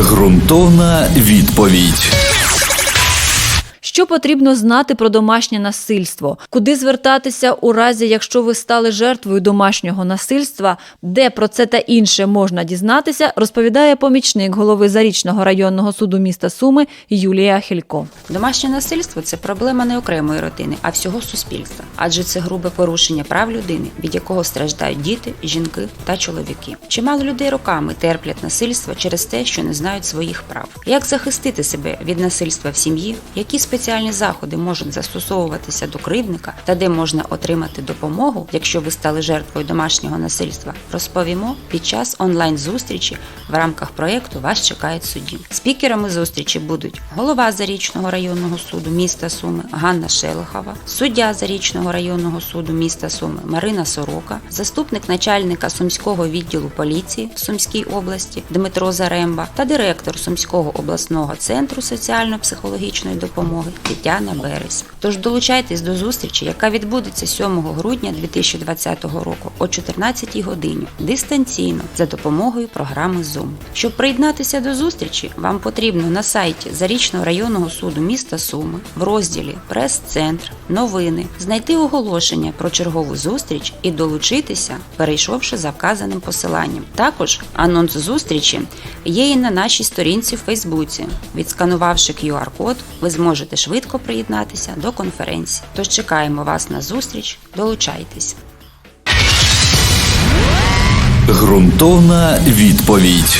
Ґрунтовна відповідь. Що потрібно знати про домашнє насильство? Куди звертатися у разі, якщо ви стали жертвою домашнього насильства? Де про це та інше можна дізнатися, розповідає помічник голови Зарічного районного суду міста Суми Юлія Хілько. Домашнє насильство це проблема не окремої родини, а всього суспільства, адже це грубе порушення прав людини, від якого страждають діти, жінки та чоловіки. Чимало людей роками терплять насильство через те, що не знають своїх прав. Як захистити себе від насильства в сім'ї, які спеціальні заходи можуть застосовуватися до кривдника та де можна отримати допомогу, якщо ви стали жертвою домашнього насильства, розповімо під час онлайн-зустрічі в рамках проєкту Вас чекають судді. Спікерами зустрічі будуть голова Зарічного районного суду міста Суми Ганна Шелихова, суддя Зарічного районного суду міста Суми Марина Сорока, заступник начальника Сумського відділу поліції в Сумській області Дмитро Заремба та директор Сумського обласного центру соціально-психологічної допомоги Тетяна Березь. Тож долучайтесь до зустрічі, яка відбудеться 7 грудня 2020 року о 14 годині дистанційно за допомогою програми Zoom. Щоб приєднатися до зустрічі, вам потрібно на сайті Зарічного районного суду міста Суми в розділі Прес-центр, новини знайти оголошення про чергову зустріч і долучитися, перейшовши за вказаним посиланням. Також анонс зустрічі є і на нашій сторінці в Фейсбуці. Відсканувавши QR-код, ви зможете швидко приєднатися до конференції. Тож чекаємо вас на зустріч. Долучайтесь. Грунтовна відповідь.